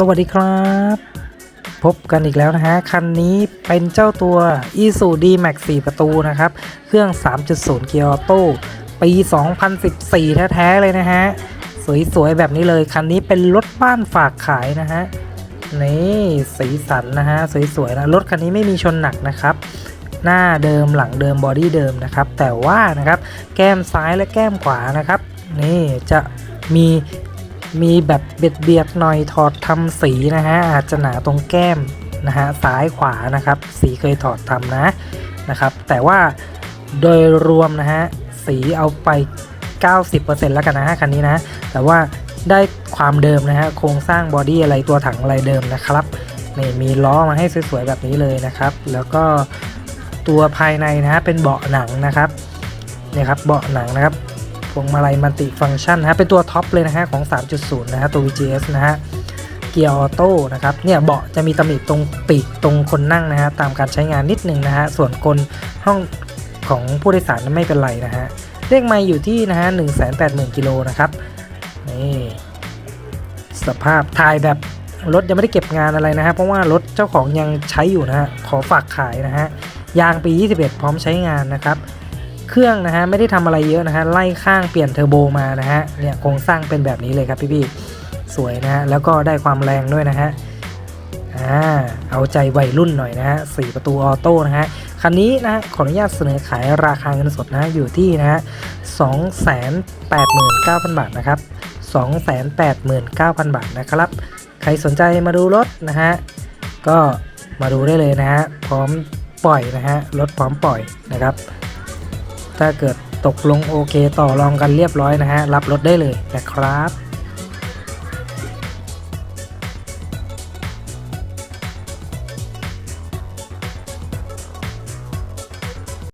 สวัสดีครับ พบกันอีกแล้วนะฮะ คันนี้เป็นเจ้าตัว i s u d Max 4 ประตูนะครับ เครื่อง 3.0 เกียร์ออโต้ปี 2014 แท้ ๆ เลยนะฮะ สวย ๆ แบบนี้เลย คันนี้เป็นรถบ้านฝากขายนะฮะ นี่สีสันนะฮะ สวย ๆ นะ รถคันนี้ไม่มีชนหนักนะครับ หน้าเดิมหลังเดิมบอดี้เดิมนะครับ แต่ว่านะครับ แก้มซ้ายและแก้มขวานะครับ นี่จะมี มีแบบเบียดเบียดๆหน่อยถอดทำสีนะฮะอาจจะหนาตรงแก้มนะฮะซ้ายขวานะครับ สีเคยถอดทำนะนะครับ แต่ว่าโดยรวมนะฮะสีเอาไป 90%แล้วกันนะฮะคันนี้นะแต่ว่าได้ความเดิมนะฮะโครงสร้างบอดี้อะไรตัวถังอะไรเดิมนะครับนี่มีล้อมาให้สวยๆแบบนี้เลยนะครับ แล้วก็ตัวภายในนะฮะเป็นเบาะหนังนะครับนี่ครับเบาะหนังนะครับ วงมาลัยมัลติฟังก์ชันนะฮะเป็นตัวท็อปเลยนะฮะของ 3.0 นะฮะตัว VGS นะฮะเกียร์ออโต้นะครับเนี่ยเบาะจะมีตำหนิตรงปีกตรงคนนั่งนะฮะตามการใช้งานนิดนึงนะฮะส่วนกลห้องของผู้โดยสารนั้นไม่เป็นไรนะฮะเลขไม่อยู่ที่นะฮะ180,000กิโลนะครับนี่สภาพถ่ายแบบรถยังไม่ได้เก็บงานอะไรนะฮะเพราะว่ารถเจ้าของยังใช้อยู่นะฮะขอฝากขายนะฮะยางปี 21 พร้อมใช้งานนะครับ เครื่องนะฮะไม่ได้ทำอะไรเยอะนะฮะไล่ข้างเปลี่ยนเทอร์โบมานะฮะเนี่ยโครงสร้างเป็นแบบนี้เลยครับพี่ๆสวยนะฮะแล้วก็ได้ความแรงด้วยนะฮะอ่าเอาใจวัยรุ่นหน่อยนะฮะสี่ประตูออโต้นะฮะคันนี้นะฮะขออนุญาตเสนอขายราคาเงินสดนะอยู่ที่นะฮะสองแสนแปดหมื่นเก้าพันบาทนะครับสองแสนแปดหมื่นเก้าพันบาทนะครับ ใครสนใจมาดูรถนะฮะก็มาดูได้เลยนะฮะพร้อมปล่อยนะฮะรถพร้อมปล่อยนะครับ ถ้าเกิดตกลงโอเคต่อรองกันเรียบร้อยนะฮะรับรถได้เลยนะครับ